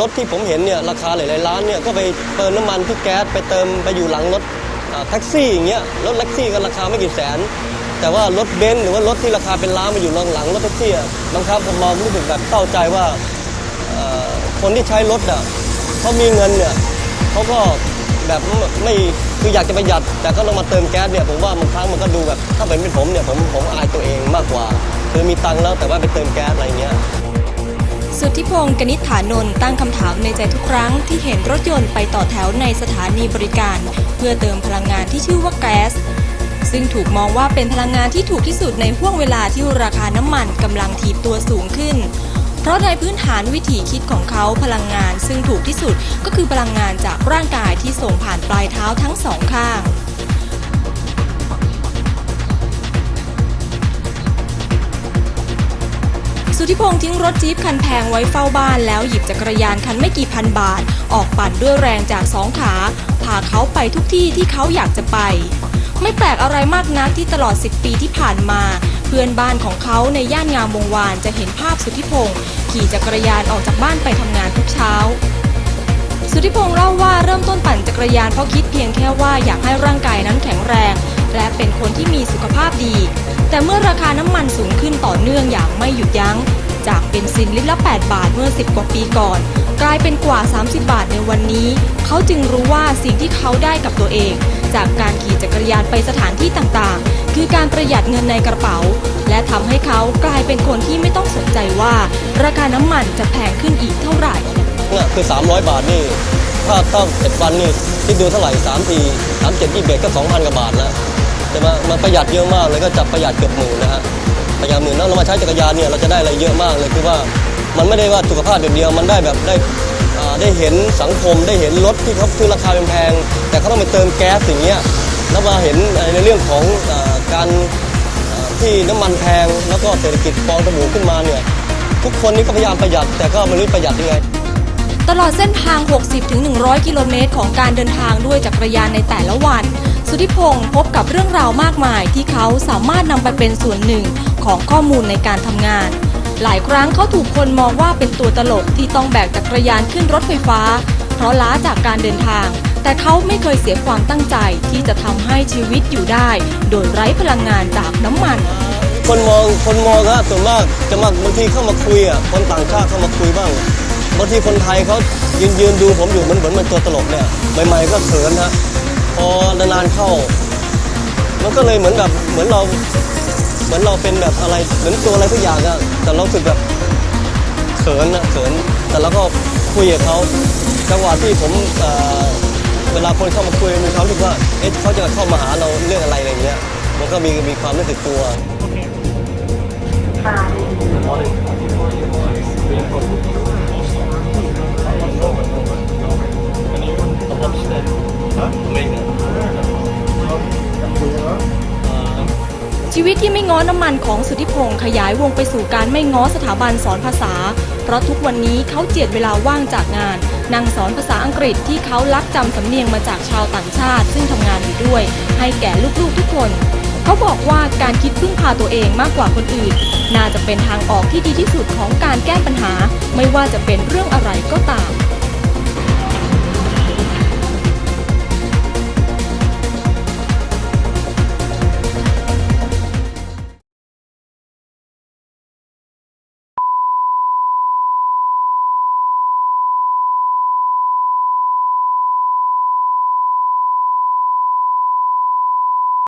รถที่ผมเห็นเนี่ยราคาหลายๆล้านเนี่ยก็ไปเติมน้ำมันที่แก๊สไปเติมไปอยู่หลังรถแท็กซี่อย่างเงี้ยรถแท็กซี่ก็ราคาไม่กี่แสน แต่ว่ารถเบนซ์หรือว่ารถที่ราคาเป็นล้านมาอยู่หลังหลังรถแท็กซี่บางครั้งผมมองรู้สึกแบบเศร้าใจว่าคนที่ใช้รถอะเขามีเงินเนี่ยเขาก็แบบไม่คืออยากจะประหยัด แต่ก็ต้องมาเติมแก๊สเนี่ยผมว่าบางครั้งมันก็ดูแบบถ้าเป็นเป็นผมเนี่ยผมผมอายตัวเองมากกว่า คือมีตังค์แล้วแต่ว่าไปเติมแก๊สอะไรเงี้ย สุทธิพงศ์กนิษฐานนท์ตั้งคำถามในใจทุกครั้งที่เห็นรถยนต์ไปต่อแถวในสถานีบริการ เพื่อเติมพลังงานที่ชื่อว่าแก๊ส ซึ่งถูกมองว่าเป็นพลังงานที่ถูกที่สุดในห่วงเวลาที่ราคาน้ำมันกำลังถีบตัวสูงขึ้น เพราะในพื้นฐานวิถีคิดของเขาพลังงานซึ่งถูกที่สุดก็คือพลังงานจากร่างกายที่ส่งผ่านปลายเท้าทั้งสองข้าง ธิพงศ์ทิ้งรถจี๊ปคันแพงไว้เฝ้าบ้านแล้วหยิบจักรยานคันไม่กี่พันบาท ออกปั่นด้วยแรงจากสองขา พาเขาไปทุกที่ที่เขาอยากจะไป ไม่แปลกอะไรมากนักที่ตลอด 10 ปีที่ผ่านมา เพื่อนบ้านของเขาในย่านงามวงวานจะเห็นภาพสุทธิพงศ์ขี่จักรยานออกจากบ้านไปทำงานทุกเช้า สุทธิพงศ์เล่าว่าเริ่มต้นปั่นจักรยานเพราะคิดเพียงแค่ว่าอยากให้ร่างกายนั้นแข็งแรง และเป็นคนที่มีสุขภาพดี แต่เมื่อราคาน้ำมันสูงขึ้นต่อเนื่องอย่างไม่หยุดยัง้ง จากเบนซินลิตรละ 8 บาทเมื่อ 10 กว่าปีก่อน กลายเป็นกว่า 30 บาทในวันนี้ เขาจึงรู้ว่าสิ่งที่เขาได้กับตัวเอง จากการขี่จักรยานไปสถานที่ต่างๆ คือการประหยัดเงินในกระเป๋า และทำให้เขากลายเป็นคนที่ไม่ต้องสนใจว่า ราคาน้ำมันจะแพงขึ้นอีกเท่าไหร่เนี่ยคือ 300 บาทนี่ถ้าต้องเจ็ดวันนี่คิดดูเท่าไหร่3ทีสามเจ็ดยี่เบ็ดก็ 2,000กว่าบาทแล้ว ช่ไหมมันประหยัดเยอะมากเลยก็จับประหยัดเกือบหมื่นนะฮะประหยัดหมื่นแล้วเรามาใช้จักรยานเนี่ยเราจะได้อะไรเยอะมากเลยคือว่ามันไม่ได้ว่าสุขภาพเดียวมันได้แบบได้ได้เห็นสังคมได้เห็นรถที่เขาคือราคาแพงแต่เขาต้องไปเติมแก๊สอย่างเงี้ยแล้วมาเห็นในเรื่องของอการที่น้ำมันแพงแล้วก็เศรษฐกิจฟองสบู่ขึ้นมาเนี่ยทุกคนนี่ก็พยายามประหยัดแต่ก็ไม่รู้ประหยัดยังไง ตลอดเส้นทาง 60-100 กิโลเมตรของการเดินทางด้วยจักรยานในแต่ละวัน สุธิพงศ์พบกับเรื่องราวมากมายที่เขาสามารถนำไปเป็นส่วนหนึ่งของข้อมูลในการทำงาน หลายครั้งเขาถูกคนมองว่าเป็นตัวตลกที่ต้องแบกจักรยานขึ้นรถไฟฟ้า เพราะล้าจากการเดินทาง แต่เขาไม่เคยเสียความตั้งใจที่จะทำให้ชีวิตอยู่ได้ โดยไร้พลังงานจากน้ำมันคนมองคนมองฮะส่วนมากจะมาบางทีเข้ามาคุยอะคนต่างชาติเข้ามาคุยบ้างบางทีคนไทยเขายืนยืนดูผมอยู่เหมันเหมือนมันตัวตลกเนี่ยใหม่ๆก็เขินฮะ พอนานๆเข้า มันก็เลยเหมือนแบบเหมือนเราเหมือนเราเป็นแบบอะไรเหมือนตัวอะไรทุกอย่างอะแต่เราสึกแบบเขินอะเขินแต่เราก็คุยกับเขาจังหวะที่ผมเอ่อเวลาคนเข้ามาคุยมีความรู้สึกว่าเอ๊ะเขาจะเข้ามาหาเราเรื่องอะไรอะไรเงี้ยมันก็มีมีความรู้สึกกลัวชีวิ ที่ไม่ง้อน้ำมันของสุทธิพงศ์ขยายวงไปสู่การไม่ง้อสถาบันสอนภาษา เพราะทุกวันนี้เขาเจียดเวลาว่างจากงานนั่งสอนภาษาอังกฤษที่เขาลักจำสำเนียงมาจากชาวต่างชาติ ซึ่งทำงานอยู่ด้วย ให้แก่ลูกๆทุกคน เขาบอกว่าการคิดพึ่งพาตัวเองมากกว่าคนอื่น น่าจะเป็นทางออกที่ดีที่สุดของการแก้ปัญหา ไม่ว่าจะเป็นเรื่องอะไรก็ตาม